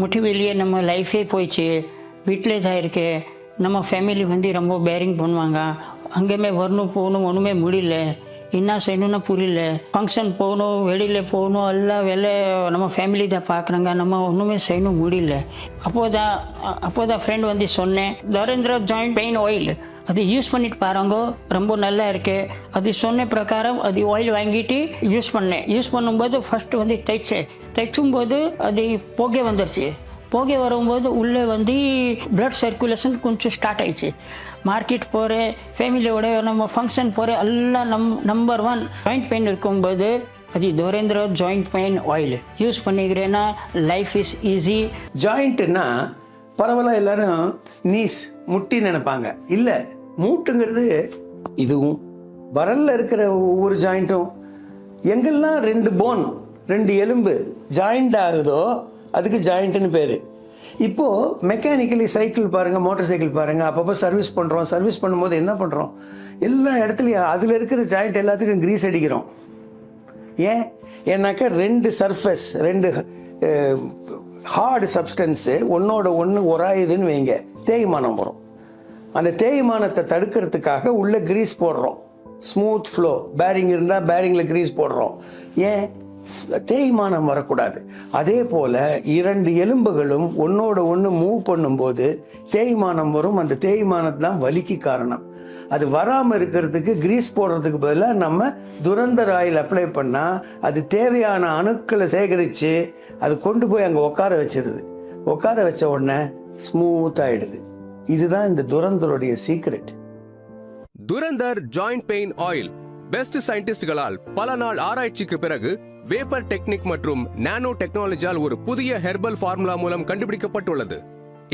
முட்டி வெளியே நம்ம லைஃபே போயிடுச்சு. வீட்டிலே தான் இருக்கு. நம்ம ஃபேமிலி வந்து ரொம்ப பேரிங் பண்ணுவாங்க. அங்கேயுமே வரணும் போகணும் ஒன்றுமே முடியல. என்ன செய்யணும்னா புரியல. ஃபங்க்ஷன் போகணும் வெளியில் போகணும் எல்லாம் வேலை நம்ம ஃபேமிலி தான் பார்க்குறாங்க. நம்ம ஒன்றுமே செய்யணும் முடியல. அப்போதான் தான் ஃப்ரெண்ட் வந்து சொன்னேன் தரேந்திரா ஜாயின் பெயின் ஆயில் அது யூஸ் பண்ணிட்டு பாருங்க ரொம்ப நல்லா இருக்கு. அது சொன்ன பிரகாரம் அது ஆயில் வாங்கிட்டு யூஸ் பண்ணேன். யூஸ் பண்ணும்போது ஃபஸ்ட்டு வந்து தைச்சேன் தைச்சும் போது அது போகே வந்துருச்சு. புகை வரும்போது உள்ளே வந்து பிளட் சர்க்குலேஷன் கொஞ்சம் ஸ்டார்ட் ஆயிடுச்சு. மார்க்கெட் போகிறேன் ஃபேமிலியோட நம்ம ஃபங்க்ஷன் போகிறேன் எல்லாம் நம் நம்பர் ஒன் ஜாயிண்ட் பெயின் இருக்கும்போது அது தோரேந்திர ஜாயிண்ட் பெயின் ஆயில் யூஸ் பண்ணிக்கிறேன்னா லைஃப் இஸ் ஈஸி ஜாயிண்ட்னா பரவாயில்ல எல்லாரும் நீஸ் முட்டி நினைப்பாங்க. இல்லை மூட்டுங்கிறது இதுவும். வரலில் இருக்கிற ஒவ்வொரு ஜாயிண்ட்டும் எங்கெல்லாம் ரெண்டு போன் ரெண்டு எலும்பு ஜாயிண்ட் ஆகுதோ அதுக்கு ஜாயிண்ட்டுன்னு பேர். இப்போது மெக்கானிக்கலி சைக்கிள் பாருங்கள் மோட்டர் சைக்கிள் பாருங்கள் அப்பப்போ சர்வீஸ் பண்ணுறோம் சர்வீஸ் பண்ணும்போது என்ன பண்ணுறோம் எல்லா இடத்துலையும் அதில் இருக்கிற ஜாயிண்ட் எல்லாத்துக்கும் க்ரீஸ் அடிக்கிறோம். ஏன்? ஏன்னாக்கா ரெண்டு சர்ஃபஸ் ரெண்டு ஹார்டு சப்ஸ்டன்ஸு ஒன்றோட ஒன்று உராயுதுன்னு வைங்க. தேய்மானம் வரும். அந்த தேய்மானத்தை தடுக்கிறதுக்காக உள்ளே கிரீஸ் போடுறோம். ஸ்மூத் ஃப்ளோ பேரிங் இருந்தால் பேரிங்கில் கிரீஸ் போடுறோம். ஏன்? தேய்மானம் வரக்கூடாது. அதே போல் இரண்டு எலும்புகளும் ஒன்றோட ஒன்று மூவ் பண்ணும்போது தேய்மானம் வரும். அந்த தேய்மானம் தான் வலிக்கு காரணம். அது வராமல் இருக்கிறதுக்கு கிரீஸ் போடுறதுக்கு பதிலாக நம்ம துரந்தர் ஆயில் அப்ளை பண்ணால் அது தேவையான அணுக்களை சேகரித்து அது கொண்டு போய் அங்கே உட்கார வச்சிருது. உட்கார வச்ச உடனே ஸ்மூத் ஆகிடுது இதுதான் இந்த துரந்தருடைய secret Durandhar joint pain oil. Best சயின்டிஸ்டுகளால் பல நாள் ஆராய்ச்சிக்கு பிறகு வேப்பர் டெக்னிக் மற்றும் நானோ டெக்னாலஜியால் ஒரு புதிய ஹெர்பல் ஃபார்முலா மூலம் கண்டுபிடிக்கப்பட்டுள்ளது.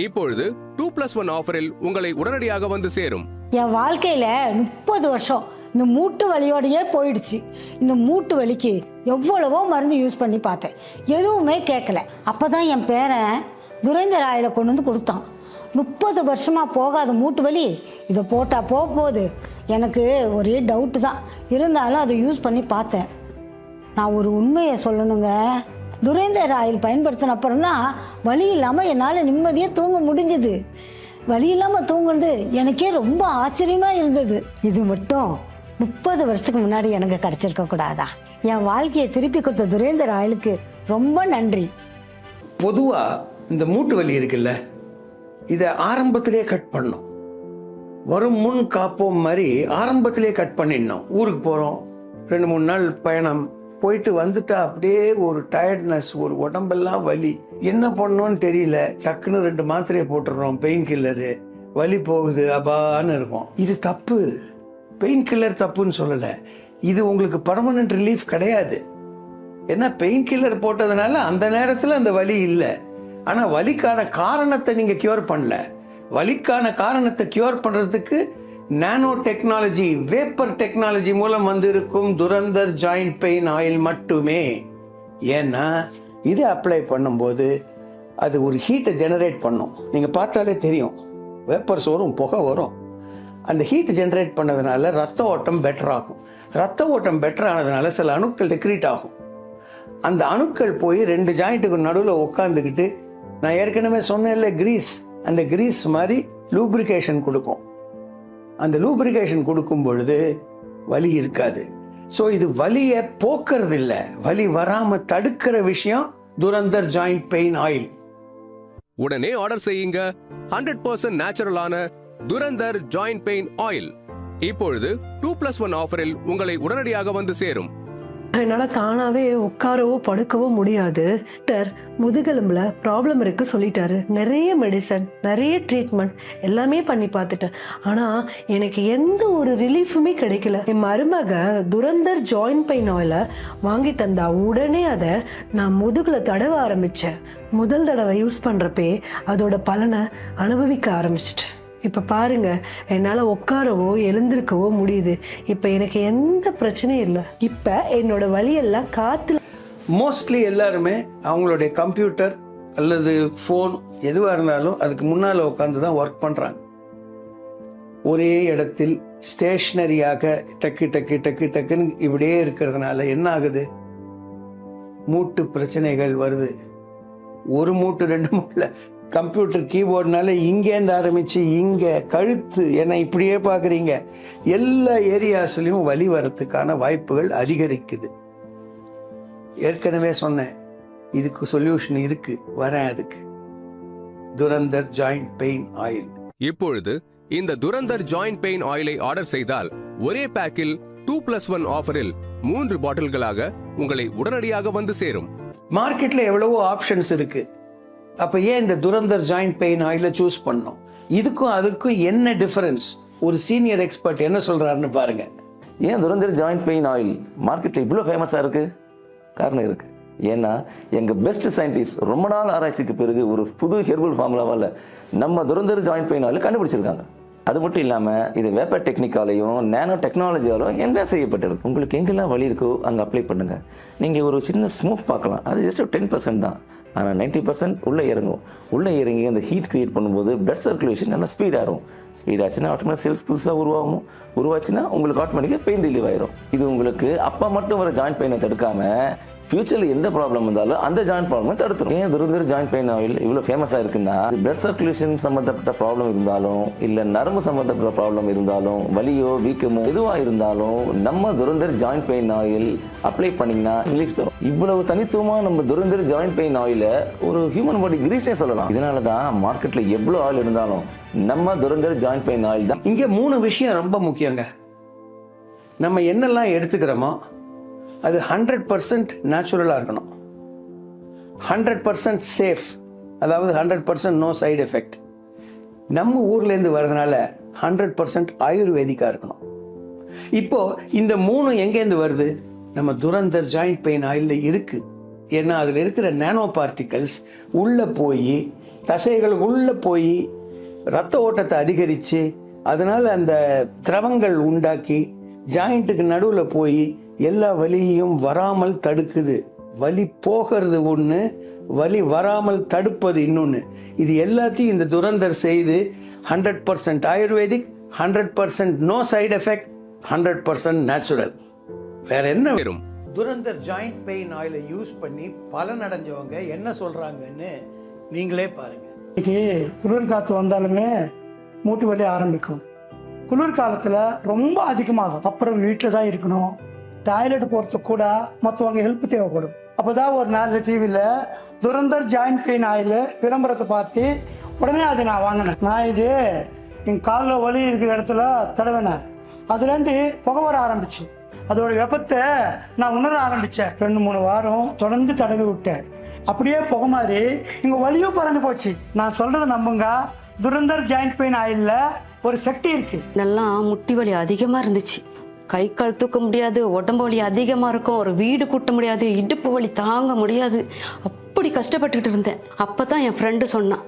இப்பொழுது டூ பிளஸ் ஒன் ஆஃபரில் உங்களை உடனடியாக வந்து சேரும். என் வாழ்க்கையில முப்பது வருஷம் இந்த மூட்டு வலியோடையே போயிடுச்சு. இந்த மூட்டு வலிக்கு எவ்வளவோ மருந்து யூஸ் பண்ணி பார்த்தேன். எதுவுமே கேட்கல அப்பதான் என் பேரன் துரைந்தர் ஆயில கொண்டு வந்து கொடுத்தான். முப்பது வருஷமாக போகாத மூட்டு வலி. இதை போட்டால் போக போகுது. எனக்கு ஒரே டவுட்டு தான். இருந்தாலும் அதை யூஸ் பண்ணி பார்த்தேன். நான் ஒரு உண்மையை சொல்லணுங்க. துரேந்தர் ஆயில் பயன்படுத்தின அப்புறம் தான் இல்லாமல் என்னால் நிம்மதியாக தூங்க முடிஞ்சது. வழி இல்லாமல் தூங்குறது எனக்கே ரொம்ப ஆச்சரியமாக இருந்தது. இது மட்டும் முப்பது வருஷத்துக்கு முன்னாடி எனக்கு கிடச்சிருக்க கூடாதா? என் வாழ்க்கையை திருப்பி கொடுத்த துரேந்தர் ஆயிலுக்கு ரொம்ப நன்றி. பொதுவாக இந்த மூட்டு வலி இருக்குல்ல? இதை ஆரம்பத்திலே கட் பண்ணும். வரும் முன் காப்போம் மாதிரி ஆரம்பத்திலே கட் பண்ணிடணும். ஊருக்கு போகிறோம் ரெண்டு மூணு நாள் பயணம். போயிட்டு வந்துட்டா அப்படியே ஒரு டயர்ட்னஸ் ஒரு உடம்பெல்லாம் வலி. என்ன பண்ணணும்னு தெரியல. டக்குன்னு ரெண்டு மாத்திரையை போட்டுடுறோம். பெயின் கில்லரு வலி போகுது அபான்னு இருக்கும். இது தப்பு. பெயின் கில்லர் தப்புன்னு சொல்லலை. இது உங்களுக்கு பர்மனன்ட் ரிலீஃப் கிடையாது. ஏன்னா பெயின் கில்லர் போட்டதுனால அந்த நேரத்தில் அந்த வலி இல்லை. ஆனால் வலிக்கான காரணத்தை நீங்கள் கியூர் பண்ணல. வலிக்கான காரணத்தை கியூர் பண்ணுறதுக்கு நானோ டெக்னாலஜி வேப்பர் டெக்னாலஜி மூலம் வந்திருக்கும் துரந்தர் ஜாயிண்ட் பெயின் ஆயில் மட்டுமே. ஏன்னா இது அப்ளை பண்ணும்போது அது ஒரு ஹீட்டை ஜெனரேட் பண்ணும். நீங்கள் பார்த்தாலே தெரியும். வேப்பர்ஸ் வரும் புகை வரும். அந்த ஹீட் ஜென்ரேட் பண்ணதுனால ரத்த ஓட்டம் பெட்டர் ஆகும். ரத்த ஓட்டம் பெட்டர் ஆனதுனால சில அணுக்கள் டெக்ரீட் ஆகும். அந்த அணுக்கள் போய் ரெண்டு ஜாயிண்ட்டுக்கு நடுவில் உட்காந்துக்கிட்டு நான் ஏற்கனவே சொன்னேன்ல கிரீஸ் அந்த கிரீஸ் மாதிரி லூப்ரிகேஷன் கொடுக்கும். அந்த லூப்ரிகேஷன் கொடுக்கும் பொழுது வலி இருக்காது. ஸோ இது வலியை போக்குறது இல்லை வலி வராமல் தடுக்கிற விஷயம் துரந்தர் ஜாயிண்ட் பெயின் ஆயில் உடனே ஆர்டர் செய்யுங்க. ஹண்ட்ரட் பர்சன்ட் நேச்சுரலான துரந்தர் ஜாயிண்ட் பெயின் ஆயில் இப்பொழுது டூ பிளஸ் ஒன் ஆஃபரில் உங்களை உடனடியாக வந்து சேரும். என்னால் தானாகவே உட்காரவோ படுக்கவோ முடியாது. டாக்டர் முதுகெலும்பில் ப்ராப்ளம் இருக்கு சொல்லிட்டாரு. நிறைய மெடிசன் நிறைய ட்ரீட்மெண்ட் எல்லாமே பண்ணி பார்த்துட்டேன். ஆனால் எனக்கு எந்த ஒரு ரிலீஃபுமே கிடைக்கல. என் மருமக துரந்தர் ஜாயிண்ட் பெயின் ஆயிலை வாங்கி தந்தா உடனே அதை நான் முதுகில் தடவ ஆரம்பித்தேன் முதல் தடவை யூஸ் பண்ணுறப்பே அதோட பலனை அனுபவிக்க ஆரம்பிச்சிட்டேன். இப்போ பாருங்க என்னால் உட்காரவோ எழுந்திருக்கவோ முடியுது. இப்போ எனக்கு எந்த பிரச்சனையும் இல்லை. இப்போ என்னோட வழியெல்லாம் காற்று மோஸ்ட்லி எல்லாருமே அவங்களுடைய கம்ப்யூட்டர் அல்லது ஃபோன் எதுவாக இருந்தாலும் அதுக்கு முன்னால் உட்காந்து தான் ஒர்க் பண்ணுறாங்க ஒரே இடத்தில் ஸ்டேஷ்னரியாக டக்கு டக்கு டக்கு டக்குன்னு இப்படியே இருக்கிறதுனால என்ன ஆகுது? மூட்டு பிரச்சனைகள் வருது. ஒரு மூட்டு ரெண்டு மூட்டில் கம்ப்யூட்டர் கீபோர்ட்னால இங்கேருந்து ஆரம்பித்து இங்கே கழுத்து என்னை இப்படியே பார்க்குறீங்க. எல்லா ஏரியாஸ்லையும் வலி வரத்துக்கான வாய்ப்புகள் அதிகரிக்குது. ஏற்கனவே சொன்னேன் இதுக்கு சொல்யூஷன் இருக்கு வரேன் அதுக்கு. துரந்தர் ஜாயிண்ட் பெயின் ஆயில் இப்பொழுது இந்த துரந்தர் ஜாயிண்ட் பெயின் ஆயிலை ஆர்டர் செய்தால் ஒரே பேக்கில் டூ பிளஸ் ஒன் ஆஃபரில் மூன்று பாட்டில்களாக உங்களை உடனடியாக வந்து சேரும். மார்க்கெட்ல எவ்வளவோ ஆப்ஷன்ஸ் இருக்கு. அப்போ ஏன் இந்த துரந்தர் ஜாயிண்ட் பெயின் ஆயில சூஸ் பண்ணோம். இதுக்கும் அதுக்கும் என்ன டிஃபரன்ஸ் ஒரு சீனியர் எக்ஸ்பர்ட் என்ன சொல்கிறாருன்னு பாருங்க. ஏன் துரந்தர் ஜாயிண்ட் பெயின் ஆயில் மார்க்கெட்டில் இவ்வளோ ஃபேமஸாக இருக்குது காரணம் இருக்குது ஏன்னா எங்கள் பெஸ்ட் சயின்டிஸ்ட் ரொம்ப நாள் ஆராய்ச்சிக்கு பிறகு ஒரு புது ஹெர்பல் ஃபார்முலாவால் நம்ம துரந்தர் ஜாயிண்ட் பெயின் ஆயில் கண்டுபிடிச்சிருக்காங்க. அது மட்டும் இல்லாமல் இது வேப்ப டெக்னிக்காலையும் நேனோ டெக்னாலஜியாலும் என்ன செய்யப்பட்டிருக்கு? உங்களுக்கு எங்கெல்லாம் வழி இருக்கோ அங்கே அப்ளை பண்ணுங்கள் நீங்கள் ஒரு சின்ன ஸ்மோக் பார்க்கலாம். அது ஜஸ்ட் டென் பர்சன்ட் தான். ஆனால் நைன்ட்டி பர்சன்ட் உள்ளே இறங்கும். உள்ளே இறங்கி அந்த ஹீட் க்ரியேட் பண்ணும்போது பிளட் சர்க்குலேஷன் நல்லா ஸ்பீடாக ஆகும் ஸ்பீட் ஆச்சுன்னா ஆட்டோமேட்டிக் செல்ஸ் புதுசாக உருவாகும். உருவாச்சுன்னா உங்களுக்கு ஆட்டோமேட்டிக்காக பெயின் ரிலீவ் ஆயிரும். இது உங்களுக்கு அப்போ மட்டும் வர ஜாயின்ட் பெயினை தடுக்காமல் ஃபியூச்சரில் எந்த ப்ராப்ளம் இருந்தாலும் அந்த ஜாயின் ப்ராப்ளம் தடுத்துரும். ஏன் துருந்தர் ஜாயின் பெயின் ஆயில் இவ்வளோ ஃபேமஸாக இருக்குன்னா பிளட் சர்க்குலேஷன் சம்மந்தப்பட்ட ப்ராப்ளம் இருந்தாலும் இல்லை நரம்பு சம்மந்தப்பட்ட ப்ராப்ளம் இருந்தாலும் வலியோ வீக்கமோ எதுவாக இருந்தாலும் நம்ம Durandhar joint pain oil apply பண்ணிங்கன்னா ரிலீஃப் தரும். இவ்வளவு தனித்துவமாக நம்ம துரந்தர் ஜாயின் பெயின் ஆயிலை ஒரு ஹியூமன் பாடி கிரீஸ்னே சொல்லலாம். இதனால தான் மார்க்கெட்டில் எவ்வளோ ஆயில் இருந்தாலும் நம்ம துரந்தர் ஜாயிண்ட் பெயின் ஆயில் தான். இங்கே மூணு விஷயம் ரொம்ப முக்கியங்க. நம்ம என்னெல்லாம் எடுத்துக்கிறோமோ அது ஹண்ட்ரட் பர்சன்ட் நேச்சுரலாக இருக்கணும். ஹண்ட்ரட் பர்சன்ட் சேஃப் அதாவது hundred percent no side effect நம்ம ஊர்லேருந்து வர்றதுனால ஹண்ட்ரட் பர்சன்ட் ஆயுர்வேதிக்காக இருக்கணும். இப்போது இந்த மூணு எங்கேருந்து வருது? நம்ம துரந்தர் ஜாயிண்ட் பெயின் ஆயிலில் இருக்குது ஏன்னா அதில் இருக்கிற நேனோ பார்ட்டிகல்ஸ் உள்ளே போய் தசைகள் உள்ளே போய் ரத்த ஓட்டத்தை அதிகரித்து அதனால் அந்த திரவங்கள் உண்டாக்கி ஜாயிண்ட்டுக்கு நடுவில் போய் எல்லா வலியையும் வராமல் தடுக்குது. வலி போகிறது ஒன்று வலி வராமல் தடுப்பது இன்னொன்று இது எல்லாத்தையும் இந்த துரந்தர் செய்து hundred percent ayurvedic hundred percent no side effect hundred percent natural வேற என்ன சேரும் துரந்தர் ஜாயிண்ட் பெயின் ஆயிலை யூஸ் பண்ணி பலன் அடைஞ்சவங்க என்ன சொல்றாங்கன்னு நீங்களே பாருங்க. இன்னைக்கு குளிர் காற்று வந்தாலுமே மூட்டு வலி ஆரம்பிக்கும். குளிர் காலத்தில் ரொம்ப அதிகமாகும். அப்புறம் வீட்டில் தான் இருக்கணும். டாய்லெட் போகிறதுக்கு கூட மற்றவங்க ஹெல்ப் தேவைப்படும். அப்போ தான் ஒரு நாள் டிவியில் துரந்தர் ஜாயிண்ட் பெயின் ஆயில் விளம்பரத்தை பார்த்து உடனே அதை நான் வாங்கினேன். நான் இது என் காலில் வலி இருக்கிற இடத்துல தடவினேன். அதுலேருந்து புகை வர ஆரம்பிச்சு. அதோட வெப்பத்தை நான் உணர ஆரம்பித்தேன் ரெண்டு மூணு வாரம் தொடர்ந்து தடவி விட்டேன். அப்படியே புகை மாதிரி இங்கே வலியும் பறந்து போச்சு. நான் சொல்கிறத நம்புங்க. துரந்தர் ஜாயிண்ட் பெயின் ஆயிலில் ஒரு சக்தி இருக்குது நல்லா முட்டி வலி அதிகமாக இருந்துச்சு. கை கால் தூக்க முடியாது உடம்பு வலி அதிகமாக இருக்கும் ஒரு வீடு கூட்ட முடியாது இடுப்பு வலி தாங்க முடியாது. அப்படி கஷ்டப்பட்டுக்கிட்டு இருந்தேன். அப்போ தான் என் ஃப்ரெண்டு சொன்னான்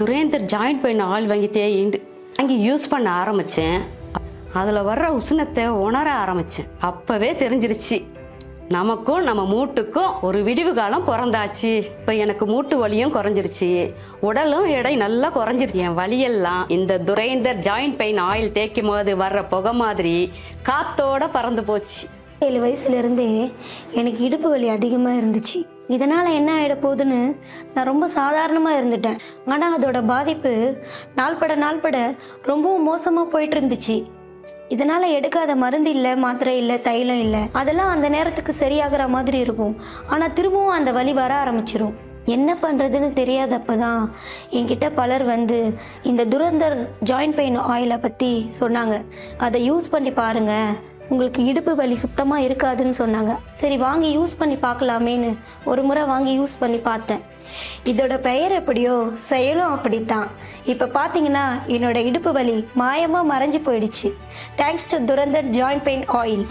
துரேந்தர் ஜாயிண்ட் பெயின் ஆள் வாங்கி தேயிண்டு. அங்கே யூஸ் பண்ண ஆரம்பித்தேன் அதில் வர்ற உஷ்ணத்தை உணர ஆரம்பித்தேன் அப்போவே தெரிஞ்சிருச்சு. நமக்கும் நம்ம மூட்டுக்கும் ஒரு விடிவு காலம் பிறந்தாச்சு. இப்போ எனக்கு மூட்டு வலியும் குறைஞ்சிருச்சு. உடலும் எடை நல்லா குறைஞ்சிருச்சு. என் வலியெல்லாம் இந்த துரைந்தர் ஜாயிண்ட் பெயின் ஆயில் தேய்க்கும் போது வர்ற புகை மாதிரி காத்தோட பறந்து போச்சு. ஏழு வயசுலேருந்தே எனக்கு இடுப்பு வலி அதிகமாக இருந்துச்சு. இதனால் என்ன ஆகிட போகுதுன்னு நான் ரொம்ப சாதாரணமாக இருந்துட்டேன். ஆனால் அதோட பாதிப்பு நாள்பட நாள்பட ரொம்பவும் மோசமாக போயிட்டு இருந்துச்சு. இதனால் எடுக்காத மருந்து இல்லை மாத்திரை இல்லை தைலம் இல்லை. அதெல்லாம் அந்த நேரத்துக்கு சரியாகிற மாதிரி இருக்கும். ஆனால் திரும்பவும் அந்த வலி வர ஆரம்பிச்சிரும். என்ன பண்ணுறதுன்னு தெரியாதப்ப தான் என்கிட்ட பலர் வந்து இந்த துரந்தர் ஜாயிண்ட் பெயின் ஆயிலை பற்றி சொன்னாங்க. அதை யூஸ் பண்ணி பாருங்கள் உங்களுக்கு இடுப்பு வலி சுத்தமாக இருக்காதுன்னு சொன்னாங்க. சரி வாங்கி யூஸ் பண்ணி பார்க்கலாமேன்னு ஒரு முறை வாங்கி யூஸ் பண்ணி பார்த்தேன். இதோட பெயர் எப்படியோ செயலும் அப்படித்தான். இப்போ பார்த்தீங்கன்னா என்னோட இடுப்பு வலி மாயமாக மறைஞ்சு போயிடுச்சு. Thanks to Durandhar joint pain oil